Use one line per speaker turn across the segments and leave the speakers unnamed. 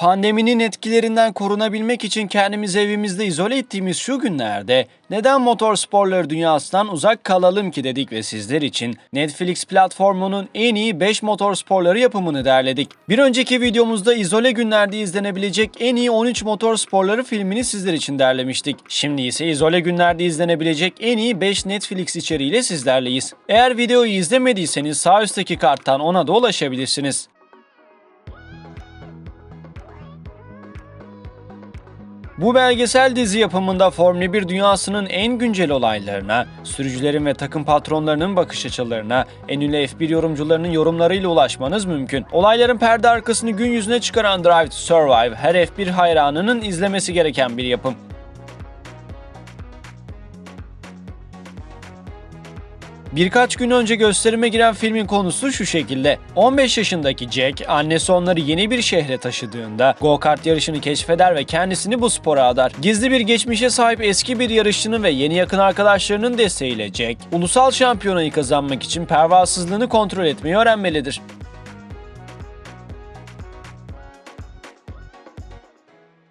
Pandeminin etkilerinden korunabilmek için kendimizi evimizde izole ettiğimiz şu günlerde neden motorsporları dünyasından uzak kalalım ki dedik ve sizler için Netflix platformunun en iyi 5 motorsporları yapımını derledik. Bir önceki videomuzda izole günlerde izlenebilecek en iyi 13 motorsporları filmini sizler için derlemiştik. Şimdi ise izole günlerde izlenebilecek en iyi 5 Netflix içeriğiyle sizlerleyiz. Eğer videoyu izlemediyseniz sağ üstteki karttan ona da ulaşabilirsiniz. Bu belgesel dizi yapımında Formula 1 dünyasının en güncel olaylarına, sürücülerin ve takım patronlarının bakış açılarına, en ünlü F1 yorumcularının yorumlarıyla ulaşmanız mümkün. Olayların perde arkasını gün yüzüne çıkaran Drive to Survive, her F1 hayranının izlemesi gereken bir yapım. Birkaç gün önce gösterime giren filmin konusu şu şekilde. 15 yaşındaki Jack, annesi onları yeni bir şehre taşıdığında go-kart yarışını keşfeder ve kendisini bu spora adar. Gizli bir geçmişe sahip eski bir yarışçının ve yeni yakın arkadaşlarının desteğiyle Jack, ulusal şampiyonayı kazanmak için pervasızlığını kontrol etmeyi öğrenmelidir.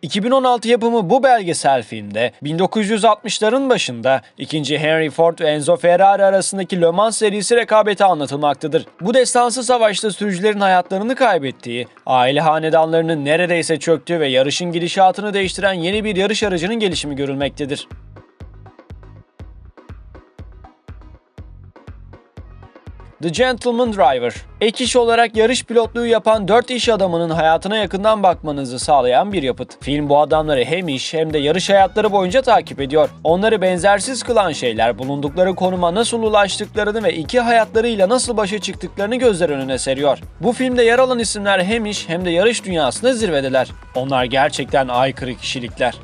...2016 yapımı bu belgesel filmde 1960'ların başında 2. Henry Ford ve Enzo Ferrari arasındaki Le Mans serisi rekabeti anlatılmaktadır. Bu destansı savaşta sürücülerin hayatlarını kaybettiği, aile hanedanlarının neredeyse çöktüğü ve yarışın gidişatını değiştiren yeni bir yarış aracının gelişimi görülmektedir. The Gentleman Driver. Ek iş olarak yarış pilotluğu yapan 4 iş adamının hayatına yakından bakmanızı sağlayan bir yapıt. Film bu adamları hem iş hem de yarış hayatları boyunca takip ediyor. Onları benzersiz kılan şeyler bulundukları konuma nasıl ulaştıklarını ve iki hayatlarıyla nasıl başa çıktıklarını gözler önüne seriyor. Bu filmde yer alan isimler hem iş hem de yarış dünyasında zirvedeler. Onlar gerçekten aykırı kişilikler.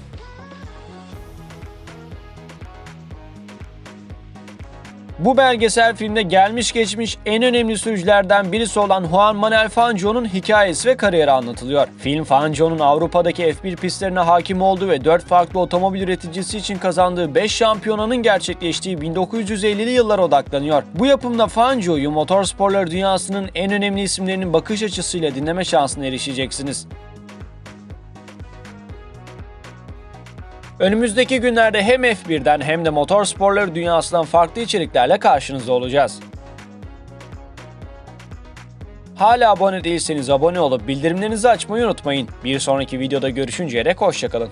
Bu belgesel filmde gelmiş geçmiş en önemli sürücülerden birisi olan Juan Manuel Fangio'nun hikayesi ve kariyeri anlatılıyor. Film Fangio'nun Avrupa'daki F1 pistlerine hakim olduğu ve 4 farklı otomobil üreticisi için kazandığı 5 şampiyonanın gerçekleştiği 1950'li yıllara odaklanıyor. Bu yapımda Fangio'yu motorsporları dünyasının en önemli isimlerinin bakış açısıyla dinleme şansına erişeceksiniz. Önümüzdeki günlerde hem F1'den hem de motorsporları dünyasından farklı içeriklerle karşınızda olacağız. Hala abone değilseniz abone olup bildirimlerinizi açmayı unutmayın. Bir sonraki videoda görüşünceye dek hoşçakalın.